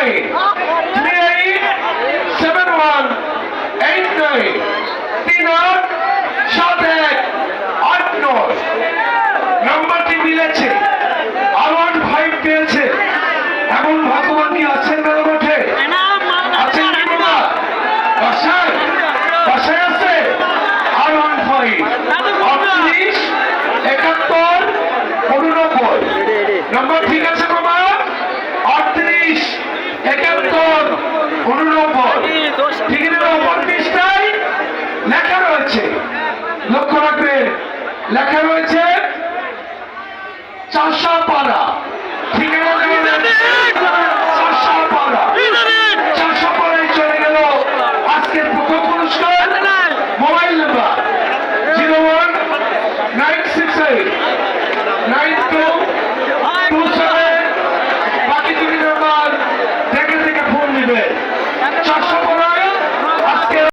Nine three eight seven one eight nine তিন আট সাত এক আট নয়। নাম্বারটি মিলেছে ওয়ান ফাইভ পেয়েছে। এমন ভাগ্যবান কি আছেন মেলা মাঠে আছেন কি বাবা বাসায় বাসায় আছে আর ওয়ান ফাইভ আটত্রিশ একাত্তর উননব্বই। নম্বর ঠিক আছে? উননব্বই। ঠিকানার অপর পৃষ্ঠায় লেখা রয়েছে। লক্ষ্য আজকের প্রথম পুরস্কার mobile number six eight nine two